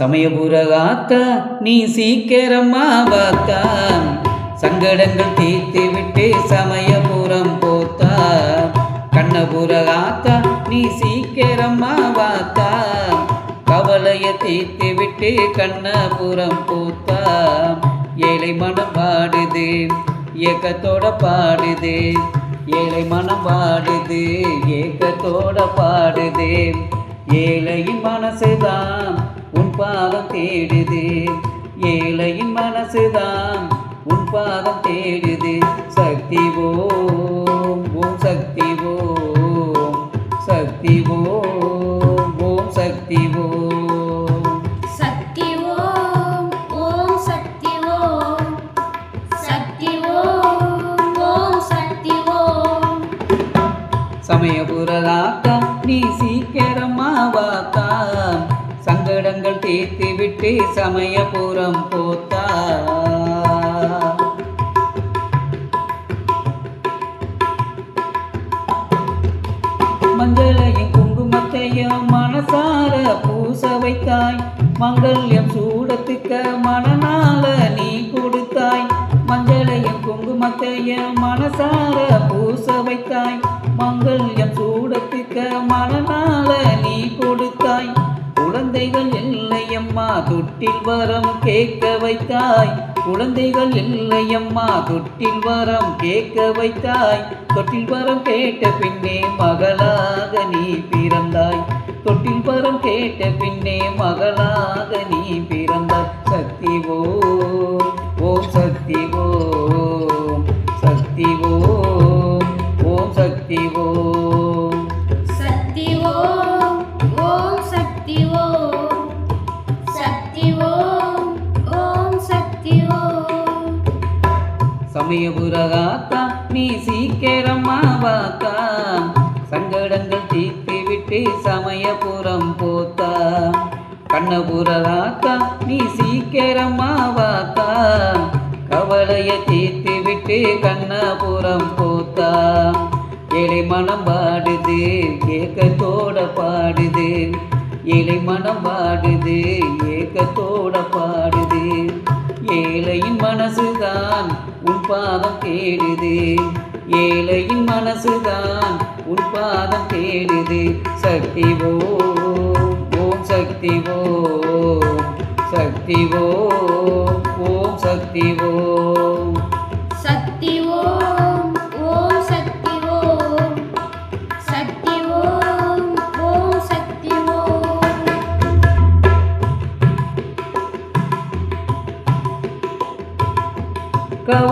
சமயபுரகாத்தா நீ சீக்கிரமா வாத்தா. சங்கடங்கள் தீர்த்து விட்டு சமயபுரம் போத்தா. கண்ணபுரகாத்தா நீ சீக்கிரமா வாத்தா. கவலைய தீர்த்து விட்டு கண்ணபுரம் போத்தா. ஏழை மனம் பாடுது ஏக்கத்தோட பாடுது. ஏழை மனம் பாடுது ஏக்கத்தோட பாடுது. ஏழையின் மனசுதான் உன் பாதம் தேடுது. ஏழையின் மனசுதான் உன் பாதம் தேடுது. சக்தி ஓம் ஓம் சக்தி ஓம் சக்தி ஓம் ஓம் சக்தி ஓம். சக்தி ஓம் ஓம் சக்தி ஓம் சக்தி ஓம் ஓம் சக்தி ஓம். சமயபுரதாத்தா நீ சீக்கிரமா வாத்தா. சங்கடங்கள் விட்டு சமயபுரம் போத்தா. மஞ்சளையும் குங்குமத்தையும் மனசார பூச வைத்தாய். மங்கல்யம் சூடத்துக்க மனநாள நீ கொடுத்தாய். மஞ்சளையும் குங்குமத்தையும் மனசார பூச வைத்தாய். மங்கல்யம் சூடத்துக்க மனநாள நீ கொடுத்தாய். குழந்தைகள் இல்லையம்மா தொட்டில் வரம் கேட்க வைத்தாய். குழந்தைகள் இல்லையம்மா தொட்டில் வரம் கேட்க வைத்தாய். தொட்டில் வரம் கேட்ட பின்னே மகள் சமயபுரகாத்தா நீ சீக்கிரமா வாத்தா. சங்கடங்கள் தீர்த்து விட்டு சமயபுரம் போத்தா. கண்ணபுரகாத்தா நீ சீக்கிரமா வாத்தா. கவலையை தீர்த்து விட்டு கண்ணபுரம் போத்தா. ஏழை மனம் பாடுது ஏக்கத்தோட பாடுது. ஏழை மனம் பாடுது ஏக்கத்தோட பாடுது. ஏழையின் மனசுதான் பாதம் தேடுது. ஏழையின் மனசுதான் உன் பாதம் தேடுது. சக்தி ஓம் சக்தி ஓம் சக்தி ஓம் சக்தி ஓ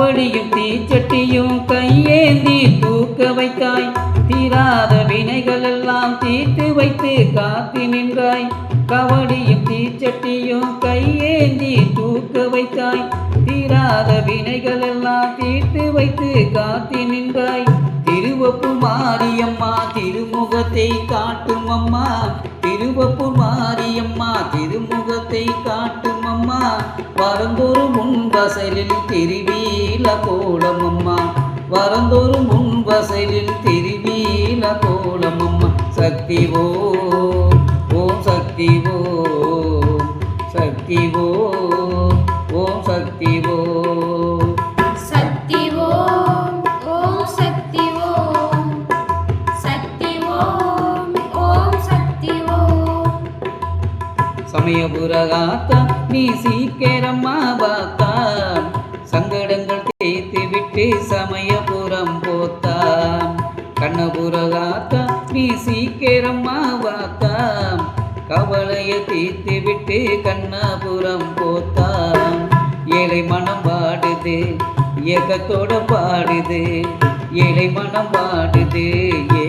கவடியும் தீச்சட்டியும் கையேந்தி தூக்க வைத்தாய். தீராத வினைகள் எல்லாம் தீர்த்து வைத்து காத்து நின்றாய். கவடியும் தீச்சட்டியும் கையேந்தி தூக்க வைத்தாய். தீராத வினைகள் எல்லாம் தீர்த்து வைத்து காத்து நின்றாய். திருமுகத்தை காட்டும் அம்மா திருவப்பு மாரியம்மா திருமுகத்தை காட்டும் அம்மா வரந்தொரு முன்வசலில் திருவீல கோலம் அம்மா வரந்தொரு முன்வசலில் திருவீல கோலம் அம்மா சக்தி ஓம் சக்திவோ சக்திவோ சமயபுரகாத்தா நீ சீக்கிரமா பார்த்தா சங்கடங்கள் தேய்த்து விட்டு சமயபுரம் போத்தான் கண்ணபுரகாத்தா நீ சீக்கிரமா பார்த்தா கவலையை தீர்த்து விட்டு கண்ணபுரம் போத்தா. ஏழை மனம் பாடுது ஏக்கத்தோட பாடுது. ஏழை மனம் பாடுது ஏ